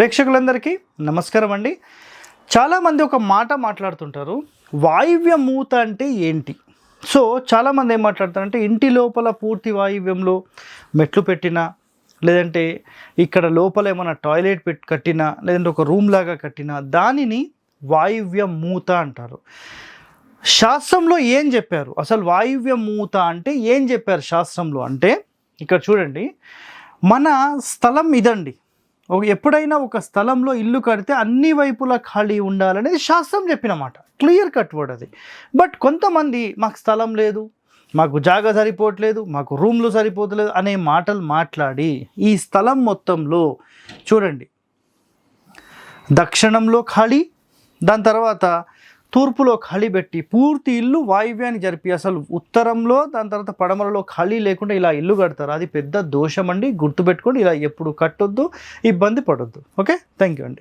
ప్రేక్షకులందరికీ నమస్కారం అండి. చాలామంది ఒక మాట మాట్లాడుతుంటారు వాయువ్య మూత అంటే ఏంటి? సో చాలామంది ఏం మాట్లాడతారంటే ఇంటి లోపల పూర్తి వాయువ్యంలో మెట్లు పెట్టినా లేదంటే ఇక్కడ లోపల ఏమైనా టాయిలెట్ పెట్టి కట్టినా లేదంటే ఒక రూమ్ లాగా కట్టినా దానిని వాయువ్య మూత అంటారు. శాస్త్రంలో ఏం చెప్పారు? అసలు వాయువ్య మూత అంటే ఏం చెప్పారు శాస్త్రంలో? అంటే ఇక్కడ చూడండి మన స్థలం ఇదండి. ఒక ఎప్పుడైనా ఒక స్థలంలో ఇల్లు కడితే అన్ని వైపులా ఖాళీ ఉండాలనేది శాస్త్రం చెప్పిన మాట క్లియర్ కట్ వర్డ్ అది. బట్ కొంతమంది మాకు స్థలం లేదు మాకు జాగా సరిపోవట్లేదు మాకు రూమ్లు సరిపోతలేదు అనే మాటలు మాట్లాడి ఈ స్థలం మొత్తంలో చూడండి. దక్షిణంలో ఖాళీ దాని తర్వాత తూర్పులో ఖాళీ పెట్టి పూర్తి ఇల్లు వాయువ్యానికి జరిపి అసలు ఉత్తరంలో దాని తర్వాత పడమరలో ఖాళీ లేకుండా ఇలా ఇల్లు కడతారు. అది పెద్ద దోషం అండి గుర్తుపెట్టుకోండి ఇలా ఎప్పుడు కట్టొద్దు ఇబ్బంది పడొద్దు. ఓకే? థ్యాంక్ యూ అండి.